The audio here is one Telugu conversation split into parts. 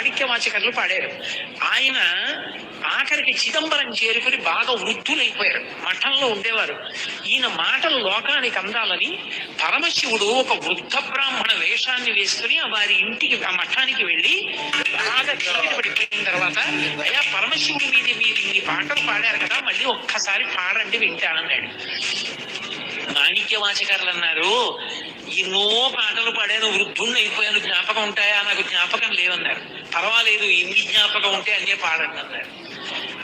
మాణిక్య వాచకర్లు పాడారు. ఆయన ఆఖరికి చిదంబరం చేరుకుని బాగా వృద్ధులైపోయారు. మఠంలో ఉండేవారు. ఈయన మాటలు లోకానికి అందాలని పరమశివుడు ఒక వృద్ధ బ్రాహ్మణ వేషాన్ని వేసుకుని ఆ వారి ఇంటికి ఆ మఠానికి వెళ్ళి బాగా కవిత పడిపోయిన తర్వాత అయ్యా పరమశివుడి మీద మీరు ఇన్ని పాటలు పాడారు కదా మళ్ళీ ఒక్కసారి పాడండి వింటానన్నాడు మాణిక్య వాచకారులు అన్నారు ఎన్నో పాటలు పాడాను వృద్ధుణ్ణి అయిపోయాను. జ్ఞాపకం ఉంటాయా? నాకు జ్ఞాపకం లేవన్నారు పర్వాలేదు ఎన్ని జ్ఞాపకం ఉంటే అన్నీ పాడండి అన్నారు.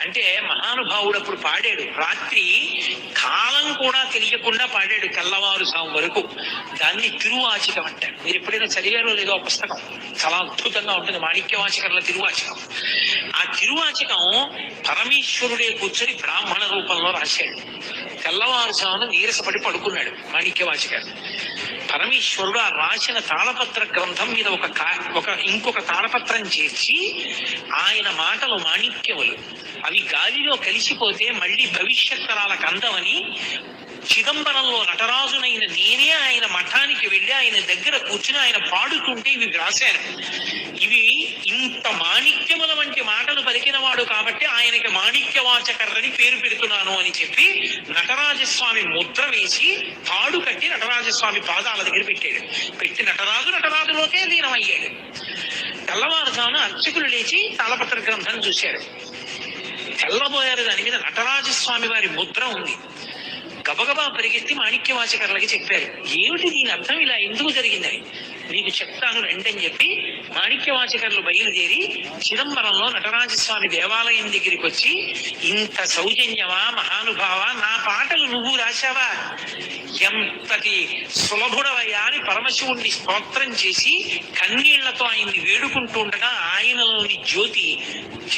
అంటే మహానుభావుడు అప్పుడు పాడాడు. రాత్రి కాలం కూడా తెలియకుండా పాడాడు తెల్లవారు సాం వరకు. దాన్ని తిరువాచికం అంటారు. మీరు ఎప్పుడైనా చదివారో లేదో ఆ పుస్తకం? చాలా అద్భుతంగా ఉంటుంది. మాణిక్యవాచకర్ల తిరువాచకం. ఆ తిరువాచకం పరమేశ్వరుడే కూర్చొని బ్రాహ్మణ రూపంలో రాశాడు. తెల్లవారు సామును నీరసపడి పడుకున్నాడు మాణిక్యవాచకర్ పరమేశ్వరుడు ఆ రాసిన తాళపత్ర గ్రంథం మీద ఒక ఒక ఇంకొక తాళపత్రం చేర్చి ఆయన మాటలు మాణిక్యములు. అవి గాలిలో కలిసిపోతే మళ్ళీ భవిష్యత్ తరాలకు అందమని చిదంబరంలో నటరాజునైన నేనే ఆయన మఠానికి వెళ్ళి ఆయన దగ్గర కూర్చుని ఆయన పాడుతుంటే ఇవి వ్రాశారు. ఇవి ఇంత మాణిక్యముల వంటి మాటలు పలికినవాడు కాబట్టి ఆయనకి మాణిక్యవాచకర్రని పేరు పెడుతున్నాను అని చెప్పి నటరాజస్వామి ముద్ర వేసి తాడు కట్టి నటరాజస్వామి పాదాల దగ్గర పెట్టాడు. పెట్టి నటరాజు నటరాజులోకే లీనమయ్యాడు. తెల్లవారుజామున అర్చకులు లేచి తాళపత్ర గ్రంథం చూశారు. తెల్లబోయారు దాని మీద నటరాజస్వామి వారి ముద్ర ఉంది. గబగబా పరిగెత్తి మాణిక్యవాచకర్లకి చెప్పారు. ఏమిటి దీని అర్థం? ఇలా ఎందుకు జరిగిందని? నీకు చెప్తాను రెండని చెప్పి మాణిక్యవాచకర్లు బయలుదేరి చిదంబరంలో నటరాజస్వామి దేవాలయం దగ్గరికి వచ్చి ఇంత సౌజన్యమా మహానుభావ నా పాటలు నువ్వు రాశావా? ఎంతటి సులభుడవయ్యా అని పరమశివుణ్ణి స్తోత్రం చేసి కన్నీళ్ళతో ఆయన్ని వేడుకుంటూ ఉండగా ఆయనలోని జ్యోతి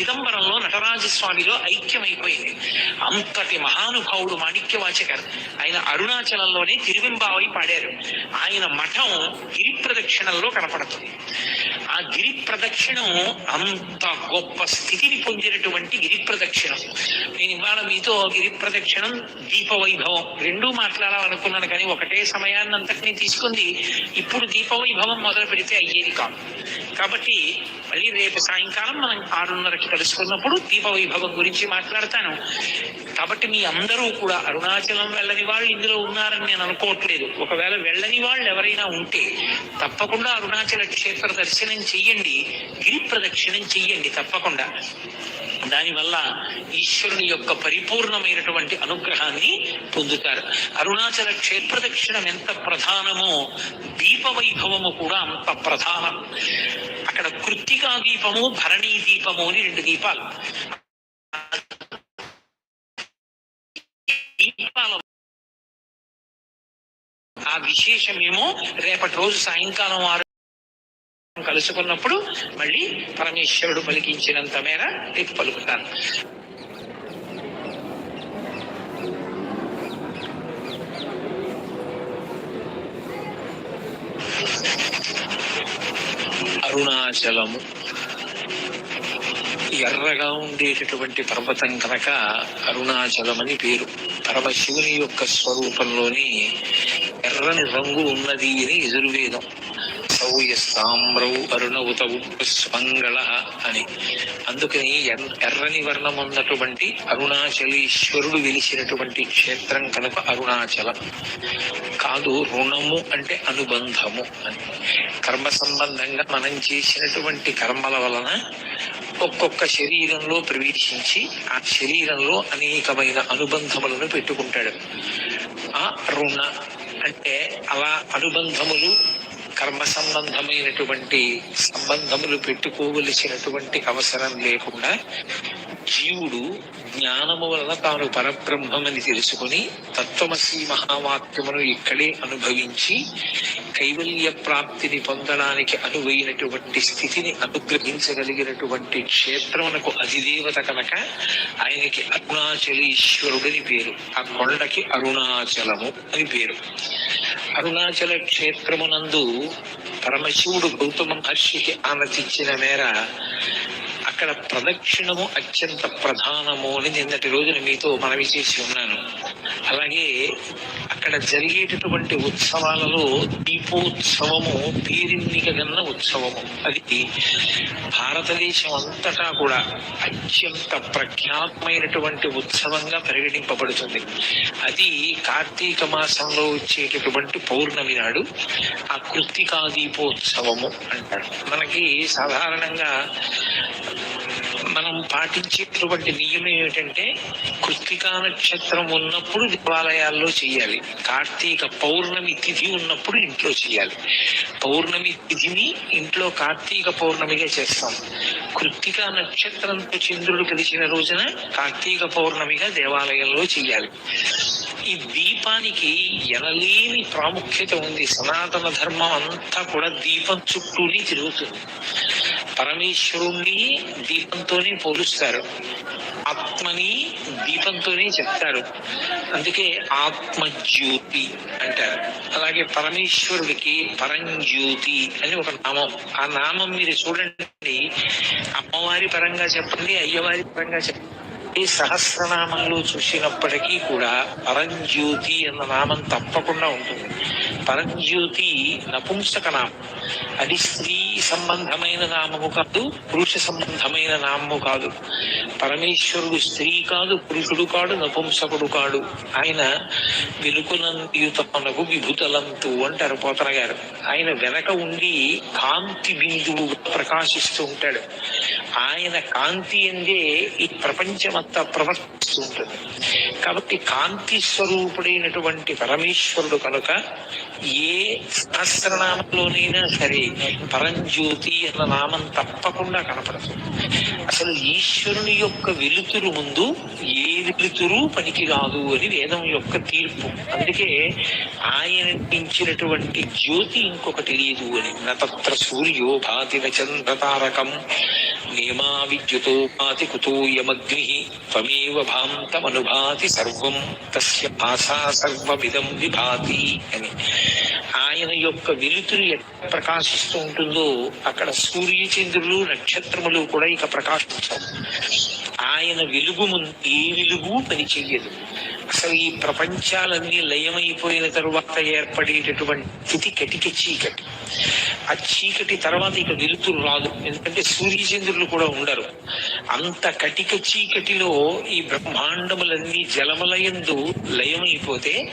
చిదంబరంలో నటరాజస్వామిలో ఐక్యమైపోయింది. అంతటి మహానుభావుడు మాణిక్యవాచకర్ ఆయన అరుణాచలంలోనే తిరువింబావై పాడారు. ఆయన మఠం గిరి ప్రదక్షిణల్లో కనపడుతుంది. ఆ గిరి ప్రదక్షిణం అంత గొప్ప స్థితిని పొందినటువంటి గిరి ప్రదక్షిణం నేను ఇవాళ మీతో గిరి ప్రదక్షిణం దీపవైభవం రెండూ మాట్లాడాలనుకున్నాను కానీ ఒకటే సమయాన్ని అంతటినీ తీసుకుంది. ఇప్పుడు దీపవైభవం మొదలు పెడితే అయ్యేది కాదు. కాబట్టి మళ్ళీ రేపు సాయంకాలం మనం ఆరున్నరకి కలుసుకున్నప్పుడు దీప వైభవం గురించి మాట్లాడతాను. కాబట్టి మీ అందరూ కూడా అరుణాచలం వెళ్ళని వాళ్ళు ఇందులో ఉన్నారని నేను అనుకోవట్లేదు. ఒకవేళ వెళ్ళని వాళ్ళు ఎవరైనా ఉంటే తప్పకుండా అరుణాచల క్షేత్ర దర్శనం చెయ్యండి. గిరి ప్రదక్షిణం చెయ్యండి తప్పకుండా. దానివల్ల ఈశ్వరుని యొక్క పరిపూర్ణమైనటువంటి అనుగ్రహాన్ని పొందుతారు. అరుణాచల క్షేత్ర దక్షిణం ఎంత ప్రధానమో దీప వైభవము కూడా అంత ప్రధానం. అక్కడ కృత్తికా దీపము భరణీ దీపము అని రెండు దీపాలు. దీపాల ఆ విశేషమేమో రేపటి రోజు సాయంకాలం ఆరు కలుసుకున్నప్పుడు మళ్ళీ పరమేశ్వరుడు పలికించినంత మేర రేపు పలుకుతాను. అరుణాచలము. ఎర్రగా ఉండేటటువంటి పర్వతం కనుక అరుణాచలం అని పేరు. పరమశివుని యొక్క స్వరూపంలోని ఎర్రని రంగు ఉన్నది అని యజుర్వేదం. సౌయస్తామ్రౌ అరుణవుతవు స్వంగళ అని. అందుకని ఎర్రని వర్ణం ఉన్నటువంటి అరుణాచలీశ్వరుడు వెలిసినటువంటి క్షేత్రం కనుక అరుణాచలం. కాదు రుణము అంటే అనుబంధము అని. కర్మ సంబంధంగా మనం చేసినటువంటి కర్మల వలన ఒక్కొక్క శరీరంలో ప్రవేశించి ఆ శరీరంలో అనేకమైన అనుబంధములను పెట్టుకుంటాడు. ఆ రుణ అంటే అలా అనుబంధములు కర్మ సంబంధమైనటువంటి సంబంధములు పెట్టుకోవలసినటువంటి అవసరం లేకుండా జీవుడు జ్ఞానము వలన తాను పరబ్రహ్మమని తెలుసుకొని తత్వమసి మహావాక్యమును ఇక్కడే అనుభవించి కైవల్య ప్రాప్తిని పొందడానికి అనువైనటువంటి స్థితిని అనుగ్రహించగలిగినటువంటి క్షేత్రమునకు అధిదేవత కనుక ఆయనకి అరుణాచలీశ్వరుడని పేరు. ఆ కొండకి అరుణాచలము అని పేరు. అరుణాచల క్షేత్రమునందు పరమశివుడు గౌతమ మహర్షికి ఆనతిచ్చిన మేర అక్కడ ప్రదక్షిణము అత్యంత ప్రధానము అని నిన్నటి రోజున మీతో మనవి చేసి ఉన్నాను. అలాగే అక్కడ జరిగేటటువంటి ఉత్సవాలలో దీపోత్సవము పేరిన్నికగన్న ఉత్సవము. అది భారతదేశం అంతటా కూడా అత్యంత ప్రఖ్యాతమైనటువంటి ఉత్సవంగా పరిగణింపబడుతుంది. అది కార్తీక మాసంలో వచ్చేటటువంటి పౌర్ణమి నాడు ఆ కృత్తికా దీపోత్సవము అంటారు. మనకి సాధారణంగా మనం పాటించేటువంటి నియమం ఏమిటంటే కృత్తికా నక్షత్రం ఉన్నప్పుడు దేవాలయాల్లో చేయాలి. కార్తీక పౌర్ణమి తిథి ఉన్నప్పుడు ఇంట్లో చేయాలి. పౌర్ణమి తిథిని ఇంట్లో కార్తీక పౌర్ణమిగా చేస్తాం. కృత్తికా నక్షత్రంతో చంద్రుడు కలిసిన రోజున కార్తీక పౌర్ణమిగా దేవాలయంలో చేయాలి. ఈ దీపానికి ఎనలేని ప్రాముఖ్యత ఉంది. సనాతన ధర్మం అంతా కూడా దీపం చుట్టూనే తిరుగుతుంది. పరమేశ్వరుణ్ణి దీపంతోనే పోలుస్తారు. ఆత్మని దీపంతోనే చెప్తారు. అందుకే ఆత్మజ్యోతి అంటారు. అలాగే పరమేశ్వరుడికి పరంజ్యోతి అని ఒక నామం. ఆ నామం మీరు చూడండి. అమ్మవారి పరంగా చెప్పండి అయ్యవారి పరంగా చెప్పండి. ఈ సహస్రనామంలో చూసినప్పటికీ కూడా పరంజ్యోతి అన్న నామం తప్పకుండా ఉంటుంది. పరంజ్యోతి నపుంసక నామం. అది స్త్రీ సంబంధమైన నామము కాదు పురుష సంబంధమైన నామము కాదు. పరమేశ్వరుడు స్త్రీ కాదు పురుషుడు కాడు నపుంసకుడు కాడు. ఆయన వెలుకునంతకు విభుతలంతు అంటారు పోతన గారు. ఆయన వెనక ఉండి కాంతి బిందువు ప్రకాశిస్తూ ఉంటాడు. ఆయన కాంతి ఎందే ఈ ప్రపంచమంతా ప్రవర్తిస్తూ ఉంటుంది. కాబట్టి కాంతి స్వరూపుడైనటువంటి పరమేశ్వరుడు కనుక ఏ సహస్రనామంలోనైనా సరే పరం జ్యోతి అన్న నామం తప్పకుండా కనపడుతుంది అసలు ఈశ్వరుని యొక్క వెలుతురు ముందు ఏ వెలుతురు పనికి కాదు అని వేదం యొక్క తీర్పు. అందుకే ఆయన పెంచినటువంటి జ్యోతి ఇంకొకటి లేదు అని. నత్ర సూర్యో భాతి చంద్రతారకం నేమా విద్యుతో భాతి కుతోయమగ్ని త్వమేవ భాంతమనుభాతి సర్వం తస్య భాషా సర్వమిదం విభాతి అని. ఆయన యొక్క వెలుతురు ఎక్కడ ప్రకాశిస్తూ ఉంటుందో అక్కడ సూర్య చంద్రులు నక్షత్రములు కూడా ఇక ప్రకాశించారు ఆయన వెలుగు ముందు ఏ వెలుగు పని చెయ్యదు అసలు ఈ ప్రపంచాలన్నీ లయమైపోయిన తరువాత ఏర్పడేటటువంటి స్థితి కటిక చీకటి. ఆ చీకటి తర్వాత ఇక వెలుతురు రాదు. ఎందుకంటే సూర్యచంద్రులు కూడా ఉండరు. అంత కటిక చీకటిలో ఈ బ్రహ్మాండములన్నీ జలమలయందు లయమైపోతే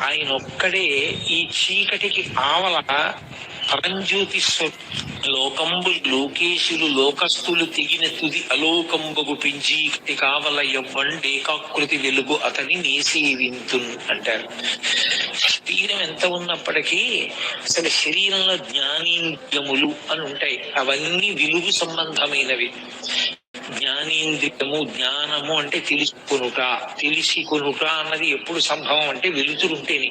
ఆయన ఒక్కడే ఈ చీకటికి ఆవల పరంజ్యోతి లోకంబు లోకేశులు లోకస్తులు తిగిన తుది అలోకంబగు పింజీకటి కావల ఎవ్వండేకాకృతి వెలుగు అతని నేసేవింతున్ అంటారు. శరీరం ఎంత ఉన్నప్పటికీ అసలు శరీరంలో జ్ఞానేంద్రియములు అని ఉంటాయి. అవన్నీ వెలుగు సంబంధమైనవి. జ్ఞానేంద్రియము జ్ఞానము అంటే తెలుసుకొనుట. తెలిసి కొనుట అన్నది ఎప్పుడు సంభవం అంటే వెలుతురు ఉంటేనే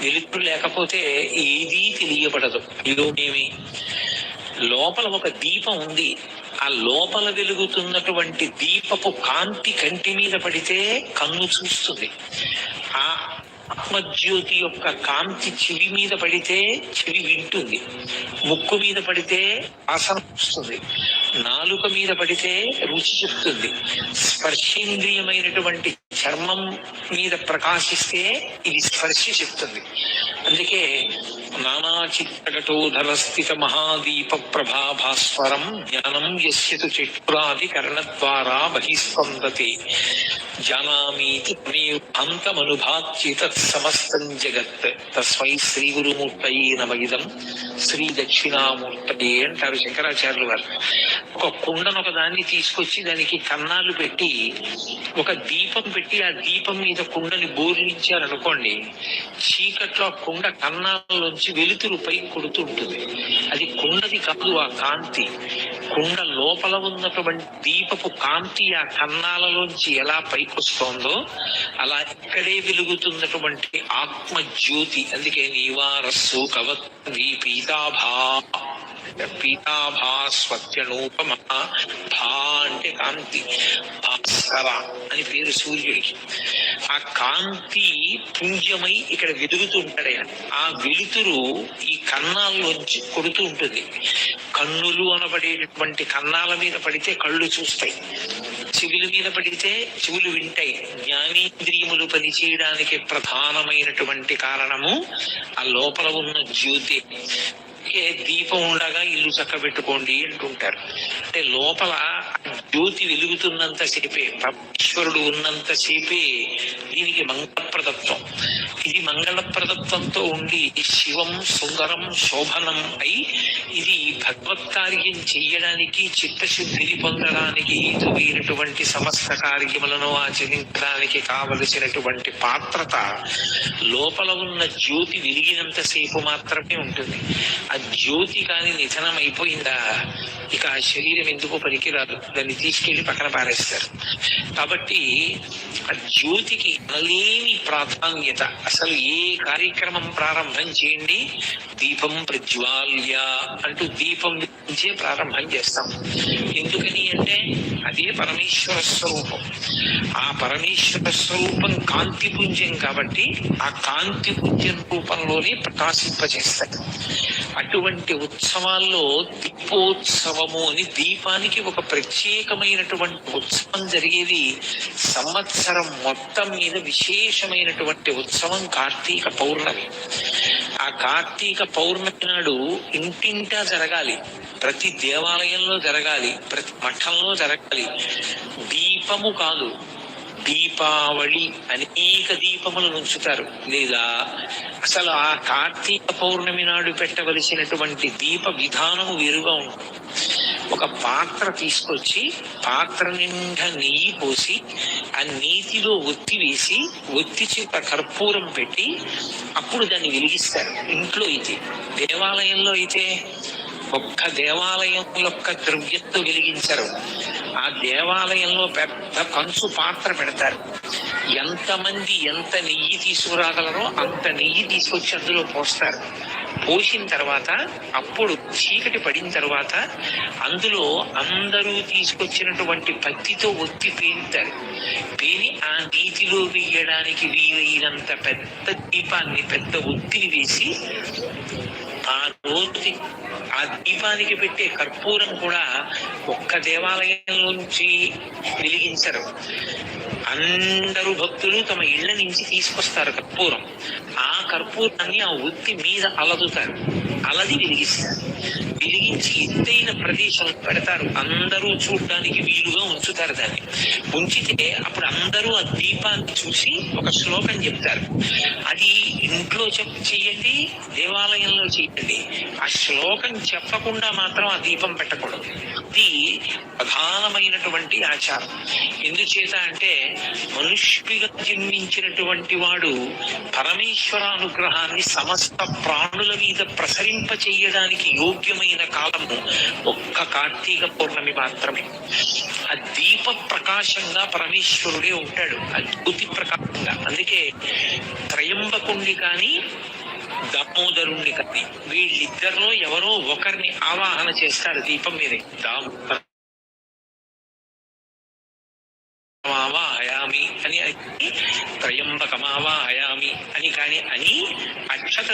వెలుతురు లేకపోతే ఏదీ తెలియబడదు. ఇదోనేమి లోపల ఒక దీపం ఉంది. ఆ లోపల వెలుగుతున్నటువంటి దీపపు కాంతి కంటి మీద పడితే కన్ను చూస్తుంది. ఆ ఆత్మజ్యోతి యొక్క కాంతి చెవి మీద పడితే చెవి వింటుంది. ముక్కు మీద పడితే వాసన వస్తుంది. నాలుక మీద పడితే రుచి చెప్తుంది. స్పర్శేంద్రియమైనటువంటి చర్మం మీద ప్రకాశిస్తే ఇది స్పర్శ చెప్తుంది. అందుకే నానా చిత్రకటోధర స్థిత మహాదీప ప్రభాభాస్వరం జ్ఞానం యస్యతు చక్షురాది కర్ణద్వారా బహిస్పందతే. జానామీతి అంతమనుభాత్య తత్సమస్తం జగత్. తస్మై శ్రీ గురుమూర్తయే ఇదం. శ్రీ దక్షిణామూర్తి అంటారు శంకరాచార్యులు వారు ఒక కుండను ఒక దాన్ని తీసుకొచ్చి దానికి కన్నాలు పెట్టి ఒక దీపం పెట్టి ఆ దీపం మీద కుండని బోర్లించారనుకోండి చీకట్లో ఆ కుండ కన్నాలలోంచి వెలుతురు పైకి కొడుతూ ఉంటుంది. అది కుండది కాదు ఆ కాంతి. కుండ లోపల ఉన్నటువంటి దీపపు కాంతి ఆ కన్నాలలోంచి ఎలా పైకొస్తోందో అలా ఇక్కడే వెలుగుతున్నటువంటి ఆత్మజ్యోతి. అందుకే నీవారస్సు కవత్ నీ పీతాభా స్వత్యనూపమ భా అంటే కాంతి. అని పేరు సూర్యుడికి. ఆ కాంతి పుంజమై ఇక్కడ వెలుగుతూ ఉంటాడు. ఆయన ఆ వెలుతురు ఈ కన్నాల్లోంచి కొడుతూ ఉంటుంది. కన్నులు అనబడేటటువంటి కన్నాల మీద పడితే కళ్ళు చూస్తాయి. చెవుల మీద పడితే చెవులు వింటాయి. జ్ఞానేంద్రియములు పనిచేయడానికి ప్రధానమైనటువంటి కారణము ఆ లోపల ఉన్న జ్యోతి. అందుకే దీపం ఉండగా ఇల్లు చక్కబెట్టుకోండి అంటుంటారు. అంటే లోపల జ్యోతి వెలుగుతున్నంత సేపే పరమేశ్వరుడు ఉన్నంత సేపే దీనికి మంగళప్రదత్వం. ఇది మంగళప్రదత్వంతో ఉండి శివం సుందరం శోభనం అయి ఇది భగవత్ కార్యం చెయ్యడానికి చిత్తశుద్ధిని పొందడానికి హేతువైనటువంటి సమస్త కార్యములను ఆచరించడానికి కావలసినటువంటి పాత్రత లోపల ఉన్న జ్యోతి విరిగినంత సేపు మాత్రమే ఉంటుంది. ఆ జ్యోతి కానీ నిధనం అయిపోయిందా ఇక ఆ శరీరం ఎందుకు పనికిరాదు? దాన్ని తీసుకెళ్ళి పక్కన పారేస్తారు. కాబట్టి ఆ జ్యోతికి అనలేని ప్రాధాన్యత అసలు ఏ కార్యక్రమం ప్రారంభం చేయండి? దీపం ప్రజ్వాల్య అంటూ దీపం నుంచే ప్రారంభం చేస్తాం. ఎందుకని అంటే అదే పరమేశ్వర స్వరూపం. ఆ పరమేశ్వర స్వరూపం కాంతి పుంజం కాబట్టి ఆ కాంతి పుంజం రూపంలోనే ప్రకాశింపజేస్తాడు. అటువంటి ఉత్సవాల్లో దీపోత్సవము అని దీపానికి ఒక ప్రత్యేకమైనటువంటి ఉత్సవం జరిగేది. సంవత్సరం మొత్తం మీద విశేషమైనటువంటి ఉత్సవం కార్తీక పౌర్ణమి. ఆ కార్తీక పౌర్ణమి నాడు ఇంటింటా జరగాలి. ప్రతి దేవాలయంలో జరగాలి ప్రతి మఠంలో జరగాలి. దీపము కాదు దీపావళి అనేక దీపములు ఉంచుతారు. లేదా అసలు ఆ కార్తీక పౌర్ణమి నాడు పెట్టవలసినటువంటి దీప విధానము వేరుగా ఉంటుంది. ఒక పాత్ర తీసుకొచ్చి పాత్ర నిండా నెయ్యి పోసి ఆ నీతిలో ఒత్తి వేసి ఒత్తి చేత కర్పూరం పెట్టి అప్పుడు దాన్ని వెలిగిస్తారు. ఇంట్లో అయితే దేవాలయంలో అయితే ఒక్క దేవాలయం యొక్క ద్రవ్యత్తు వెలిగించరు. ఆ దేవాలయంలో పెద్ద కంచు పాత్ర పెడతారు. ఎంతమంది ఎంత నెయ్యి తీసుకురాగలరో అంత నెయ్యి తీసుకొచ్చి అందులో పోస్తారు. పోసిన తర్వాత అప్పుడు చీకటి పడిన తర్వాత అందులో అందరూ తీసుకొచ్చినటువంటి పత్తితో ఒత్తి పేరుతారు పేని ఆ నీటిలో వేయడానికి వీలైనంత పెద్ద దీపాన్ని పెద్ద ఒత్తిని వేసి ఆ రోజు ఆ దీపానికి పెట్టే కర్పూరం కూడా ఒక్క దేవాలయంలోంచి వెలిగించరు. అందరూ భక్తులు తమ ఇళ్ళ నుంచి తీసుకొస్తారు కర్పూరం. ఆ కర్పూరాన్ని ఆ వృత్తి మీద అలదుతారు. అలది వెలిగిస్తారు. వెలిగించి ఎత్తైన ప్రదేశం పెడతారు. అందరూ చూడడానికి వీలుగా ఉంచుతారు దాన్ని. ఉంచితే అప్పుడు అందరూ ఆ దీపాన్ని చూసి ఒక శ్లోకం చెప్తారు. అది ఇంట్లో చెప్ చెయ్యండి దేవాలయంలో చెయ్యండి. ఆ శ్లోకం చెప్పకుండా మాత్రం ఆ దీపం పెట్టకూడదు. ఇది ప్రధానమైనటువంటి ఆచారం. ఎందుచేత అంటే మనుష్యుడిగా జన్మించినటువంటి వాడు పరమేశ్వర అనుగ్రహాన్ని సమస్త ప్రాణుల మీద ప్రసరింప చేయడానికి యోగ్యమైన కాలము ఒక్క కార్తీక పౌర్ణమి మాత్రమే. ఆ దీప ప్రకాశంగా పరమేశ్వరుడే ఉంటాడు అద్భుతి ప్రకాశంగా. అందుకే త్రయంబకుండి కానీ దామోదరుణ్ణి కానీ వీళ్ళిద్దరిలో ఎవరో ఒకరిని ఆవాహన చేస్తారు దీపం మీద. దాము హయామి అని అని హయామి అని కాని అని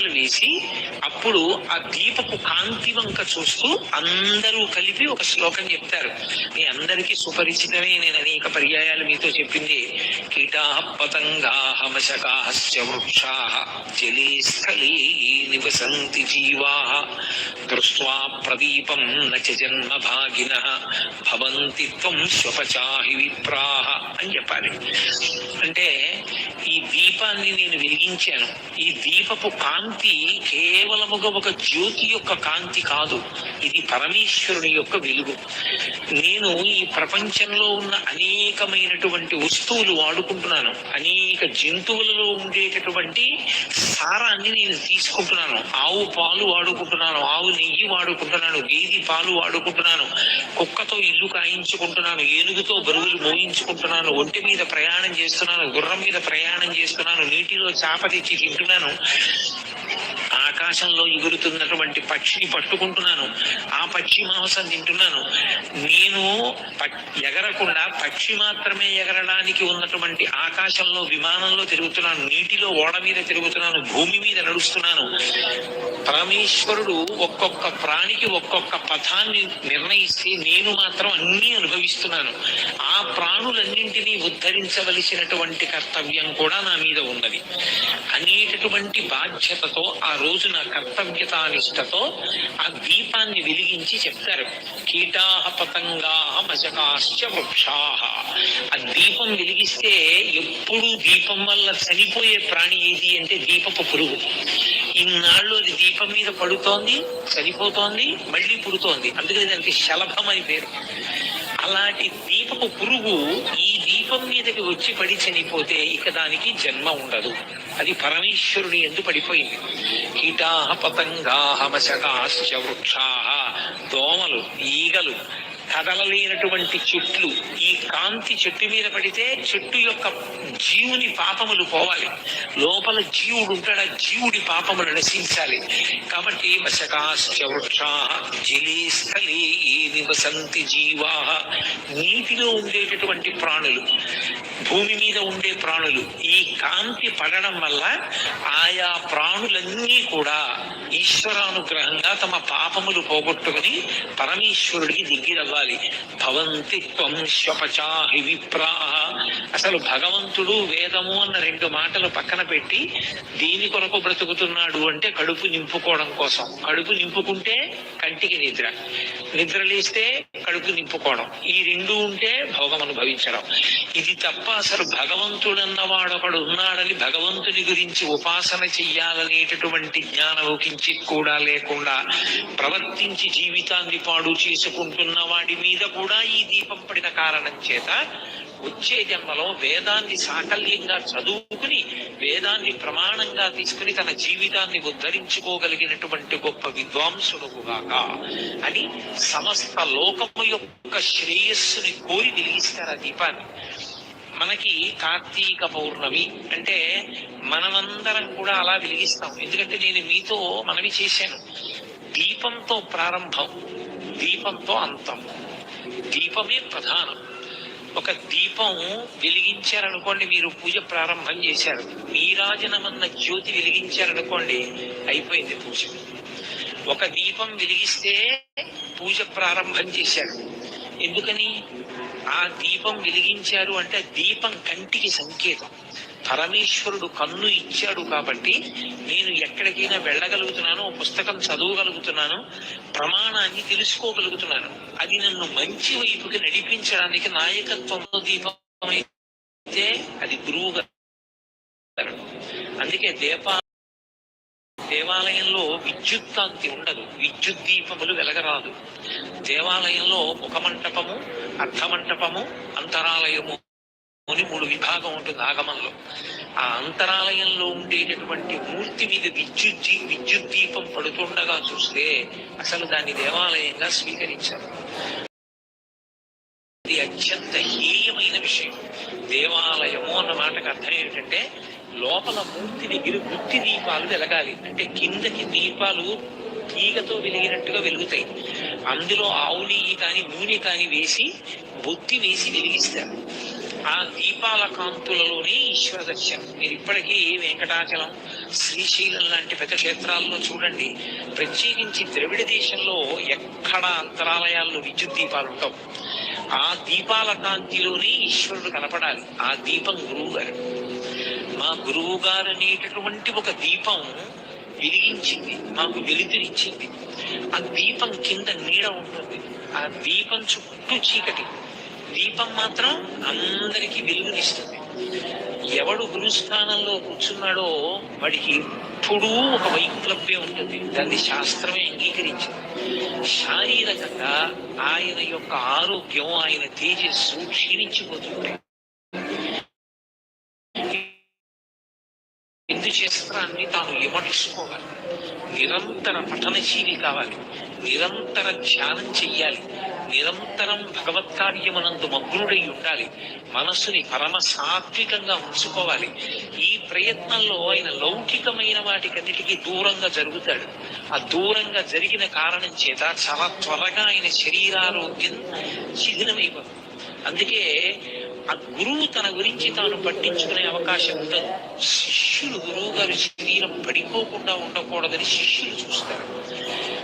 దీపాలు వేసి అప్పుడు ఆ దీపపు కాంతి వంక చూస్తూ అందరూ కలిపి ఒక శ్లోకం చెప్తారు. మీ అందరికీ సుపరిచితమే నేను అనేక పర్యాయాలు మీతో చెప్పింది. కీటా పతంగా మశకాశ్చ వృక్షా జలే స్థలే నివసంతి జీవా దృష్ట్వా ప్రదీపం నచ జన్మ భాగిన భవంతి త్వం స్వపచాహి విప్రాహ అని చెప్పాలి. అంటే దీపాన్ని నేను వెలిగించాను. ఈ దీపపు కాంతి కేవలముగా ఒక జ్యోతి యొక్క కాంతి కాదు. ఇది పరమేశ్వరుని యొక్క వెలుగు. నేను ఈ ప్రపంచంలో ఉన్న అనేకమైనటువంటి వస్తువులు వాడుకుంటున్నాను. అనేక జంతువులలో ఉండేటటువంటి సారాన్ని నేను తీసుకుంటున్నాను. ఆవు పాలు వాడుకుంటున్నాను. ఆవు నెయ్యి వాడుకుంటున్నాను. గేది పాలు వాడుకుంటున్నాను. కుక్కతో ఇల్లు కాయించుకుంటున్నాను. ఏనుగుతో బరువులు మోయించుకుంటున్నాను. ఒంటి మీద ప్రయాణం చేస్తున్నాను. గుర్రం మీద ప్రయాణం చేస్తున్నాను. నీటిలో చాప తెచ్చి తింటున్నాను. ఆకాశంలో ఎగురుతున్నటువంటి పక్షిని పట్టుకుంటున్నాను. ఆ పక్షి మాంసం తింటున్నాను. నేను ప- ఎగరకుండా పక్షి మాత్రమే ఎగరడానికి ఉన్నటువంటి ఆకాశంలో విమానంలో తిరుగుతున్నాను. నీటిలో ఓడ మీద తిరుగుతున్నాను. భూమి మీద నడుస్తున్నాను. పరమేశ్వరుడు ఒక్కొక్క ప్రాణికి ఒక్కొక్క పథాన్ని నిర్ణయిస్తే నేను మాత్రం అన్ని అనుభవిస్తున్నాను. ఆ ప్రాణులన్నింటినీ ఉద్ధరించవలసినటువంటి కర్తవ్యం కూడా నా మీద ఉన్నది. అనేటటువంటి బాధ్యతతో ఆ రోజు నా కర్తవ్యతానిష్టతో ఆ దీపాన్ని వెలిగించి చెప్తారు కీటాహ పతంగాహ మశకాశ్చ వృక్షాహ. ఆ దీపం వెలిగిస్తే ఎప్పుడు దీపం వల్ల చనిపోయే ప్రాణి ఏది అంటే దీపపు పురుగు. ఇన్నాళ్ళు అది దీపం మీద పడుతోంది చనిపోతోంది మళ్ళీ పుడుతోంది. అందుకని దానికి శలభం అని పేరు. అలాంటి దీపపు పురుగు ఈ దీపం మీదకి వచ్చి పడి చనిపోతే ఇక దానికి జన్మ ఉండదు. అది పరమేశ్వరుని ఎందు పడిపోయింది. కీటాహ పతంగాహ మశకాశ్చ వృక్షాహ దోమలు ఈగలు కదలలేనటువంటి చెట్లు. ఈ కాంతి చెట్టు మీద పడితే చెట్టు యొక్క జీవుని పాపములు పోవాలి. లోపల జీవుడు ఉంటాడు ఆ జీవుడి పాపములు నశించాలి. కాబట్టి వశకాశ్చ వృక్షా జలే స్థలే ఏ నివసంతి జీవా. నీటిలో ఉండేటటువంటి ప్రాణులు. భూమి మీద ఉండే ప్రాణులు. ఈ కాంతి పడడం వల్ల ఆయా ప్రాణులన్నీ కూడా ఈశ్వరానుగ్రహంగా తమ పాపములు పోగొట్టుకుని పరమేశ్వరుడికి దగ్గరవ్వాలి భవంతి త్వం శ్వపచాహి విప్రాహ. అసలు భగవంతుడు వేదము అన్న రెండు మాటలు పక్కన పెట్టి దీని కొరకు బ్రతుకుతున్నాడు అంటే కడుపు నింపుకోవడం కోసం. కడుపు నింపుకుంటే కంటికి నిద్ర. నిద్ర లేస్తే కడుపు నింపుకోవడం. ఈ రెండు ఉంటే భోగం అనుభవించడం. ఇది తప్ప అసలు భగవంతుడు అన్నవాడు ఒకడు ఉన్నాడని భగవంతుని గురించి ఉపాసన చెయ్యాలనేటటువంటి జ్ఞానం కించిత్ కూడా లేకుండా ప్రవర్తించి జీవితాన్ని పాడు చేసుకుంటున్న వాడి మీద కూడా ఈ దీపం పడిన కారణం చేత వచ్చే జన్మలో వేదాన్ని సాకల్యంగా చదువుకుని వేదాన్ని ప్రమాణంగా తీసుకుని తన జీవితాన్ని ఉద్ధరించుకోగలిగినటువంటి గొప్ప విద్వాంసుడుగాక అని సమస్త లోకము యొక్క శ్రేయస్సుని కోరి వెలిగిస్తారు ఆ దీపాన్ని. మనకి కార్తీక పౌర్ణమి అంటే మనమందరం కూడా అలా వెలిగిస్తాం. ఎందుకంటే నేను మీతో మనవి చేశాను. దీపంతో ప్రారంభం దీపంతో అంతం. దీపమే ప్రధానం. ఒక దీపం వెలిగించారనుకోండి మీరు పూజ ప్రారంభం చేశారు. నీరాజనమన్న జ్యోతి వెలిగించారనుకోండి అయిపోయింది పూజ. ఒక దీపం వెలిగిస్తే పూజ ప్రారంభం చేశారు. ఎందుకని? ఆ దీపం వెలిగించారు అంటే దీపం కంటికి సంకేతం. పరమేశ్వరుడు కన్ను ఇచ్చాడు కాబట్టి నేను ఎక్కడికైనా వెళ్ళగలుగుతున్నాను పుస్తకం చదవగలుగుతున్నాను ప్రమాణాన్ని తెలుసుకోగలుగుతున్నాను. అది నన్ను మంచి వైపుకి నడిపించడానికి నాయకత్వంలో దీపం అయితే అది గురువు అందుకే దీప దేవాలయంలో విద్యుత్ కాంతి ఉండదు. విద్యుత్ దీపములు వెలగరాదు. దేవాలయంలో ఒక మంటపము అర్ధమంటపము అంతరాలయము అని మూడు విభాగం ఉంటుంది ఆగమంలో. ఆ అంతరాలయంలో ఉండేటటువంటి మూర్తి మీద విద్యుత్ విద్యుత్ దీపం పడుతుండగా చూస్తే అసలు దాన్ని దేవాలయంగా స్వీకరించారు. ఇది అత్యంత హేయమైన విషయం. దేవాలయము అన్న మాటకు అర్థం ఏమిటంటే లోపల మూర్తి దగ్గర గుత్తి దీపాలు వెలగాలి. అంటే కిందకి దీపాలు తీగతో వెలిగినట్టుగా వెలుగుతాయి. అందులో ఆవు నెయ్యి కానీ నూనె కానీ వేసి బొత్తి వేసి వెలిగిస్తారు. ఆ దీపాల కాంతులలోనే ఈశ్వర దర్శనం. మీరు ఇప్పటికీ వెంకటాచలం శ్రీశైలం లాంటి పెద్ద క్షేత్రాల్లో చూడండి. ప్రత్యేకించి ద్రవిడ దేశంలో ఎక్కడ అంతరాలయాల్లో విద్యుత్ దీపాలు ఉండవు. ఆ దీపాల కాంతిలోనే ఈశ్వరుడు కనపడాలి. ఆ దీపం గురువు గారు. మా గురువు గారు అనేటటువంటి ఒక దీపం వెలిగించింది మాకు వెలుతురిచ్చింది. ఆ దీపం కింద నీడ ఉంటుంది. ఆ దీపం చుట్టూ చీకటి. దీపం మాత్రం అందరికీ వెలుగునిస్తుంది. ఎవడు గురుస్థానంలో కూర్చున్నాడో వాడికి ఎప్పుడూ ఒక వైక్లభ్యం ఉంటుంది. దాన్ని శాస్త్రమే అంగీకరించింది. శారీరకంగా ఆయన యొక్క ఆరోగ్యం ఆయన తేజస్సు క్షీణించిపోతుంటాయి. శాస్త్రాన్ని తాను విమర్శించుకోవాలి నిరంతర పఠనశీలి కావాలి. నిరంతర ధ్యానం చెయ్యాలి. నిరంతరం భగవత్ కార్యమనందు మగ్నుడై ఉండాలి. మనస్సుని పరమ సాత్వికంగా ఉంచుకోవాలి. ఈ ప్రయత్నంలో ఆయన లౌకికమైన వాటికన్నిటికీ దూరంగా జరుగుతాడు. ఆ దూరంగా జరిగిన కారణం చేత చాలా త్వరగా ఆయన శరీరారోగ్యం శిథిలమైపోతుంది అందుకే ఆ గురువు తన గురించి తాను పట్టించుకునే అవకాశం ఉండదు. శిష్యులు గురువు గారి శరీరం పడిపోకుండా ఉండకూడదని శిష్యులు చూస్తారు.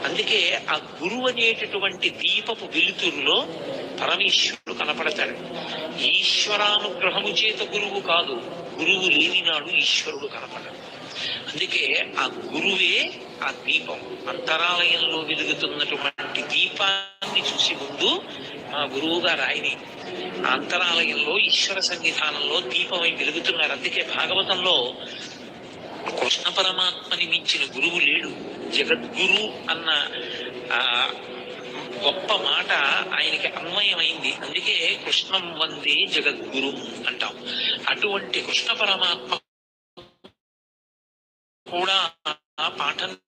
అందుకే ఆ గురువు అనేటటువంటి దీపపు వెలుతురులో పరమేశ్వరుడు కనపడతాడు. ఈశ్వరానుగ్రహము చేత గురువు కాదు గురువు లేనినాడు ఈశ్వరుడు కనపడడు. అందుకే ఆ గురువే ఆ దీపం. అంతరాలయంలో వెలుగుతున్నటువంటి దీపాన్ని చూసి ముందు మా గురువు గారు ఆయనే అంతరాలయంలో ఈశ్వర సన్నిధానంలో దీపమై వెలుగుతున్నారు. అందుకే భాగవతంలో కృష్ణ పరమాత్మని మించిన గురువు లేడు. జగద్గురు అన్న ఆ గొప్ప మాట ఆయనకి అన్వయమైంది. అందుకే కృష్ణం వందే జగద్గురు అంటాం. అటువంటి కృష్ణ పరమాత్మ కూడా ఆ పాఠం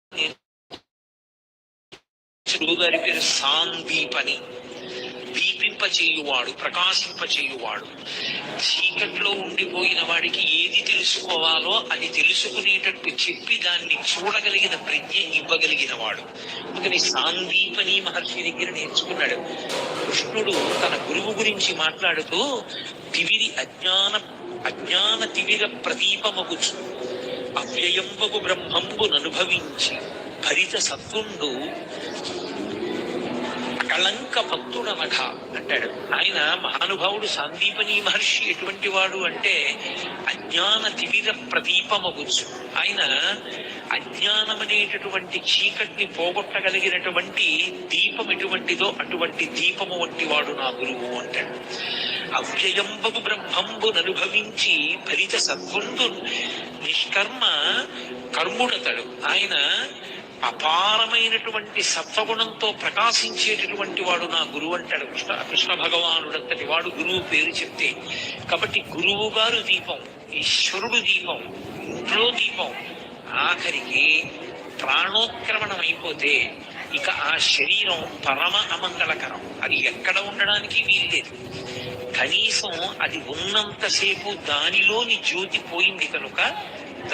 గురువు గారి పేరు సాందీపని. దీపింప ప్రకాశింపచేయువాడు. ప్రకాశింప చీకట్లో ఉండిపోయిన వాడికి ఏది తెలుసుకోవాలో అది తెలుసుకునేటట్టు చెప్పి దాన్ని చూడగలిగిన ప్రజ్ఞ ఇవ్వగలిగిన వాడు. అందుకని సాందీపని మహర్షి దగ్గర నేర్చుకున్నాడు. కృష్ణుడు తన గురువు గురించి మాట్లాడుతూ తివిరి అజ్ఞాన అజ్ఞాన తివిర ప్రదీపమగుచు. అవ్యయంబగు బ్రహ్మంబుననుభవించి భరిత సత్వుండు కళంక భక్తుడనఘ అంటాడు. ఆయన మహానుభావుడు సాందీపని మహర్షి ఎటువంటి వాడు అంటే అజ్ఞాన తిమిర ప్రదీపమగుచ్చు ఆయన అజ్ఞానం అనేటటువంటి చీకటిని పోగొట్టగలిగినటువంటి దీపం ఎటువంటిదో అటువంటి దీపము వంటి వాడు నా గురువు అంటాడు. అవ్యయంబు బ్రహ్మంబుననుభవించి ఫలిత సద్గుండు నిష్కర్మ కర్ముడతడు. ఆయన అపారమైనటువంటి సత్వగుణంతో ప్రకాశించేటటువంటి వాడు నా గురువు అంటాడు. కృష్ణ కృష్ణ భగవానుడంతటి వాడు గురువు పేరు చెప్తే. కాబట్టి గురువు గారు దీపం ఈశ్వరుడు దీపం ఇంట్లో దీపం. ఆఖరికి ప్రాణోత్క్రమణం అయిపోతే ఇక ఆ శరీరం పరమ అమంగళకరం. అది ఎక్కడ ఉండడానికి వీల్లేదు. కనీసం అది ఉన్నంతసేపు దానిలోని జ్యోతి పోయింది కనుక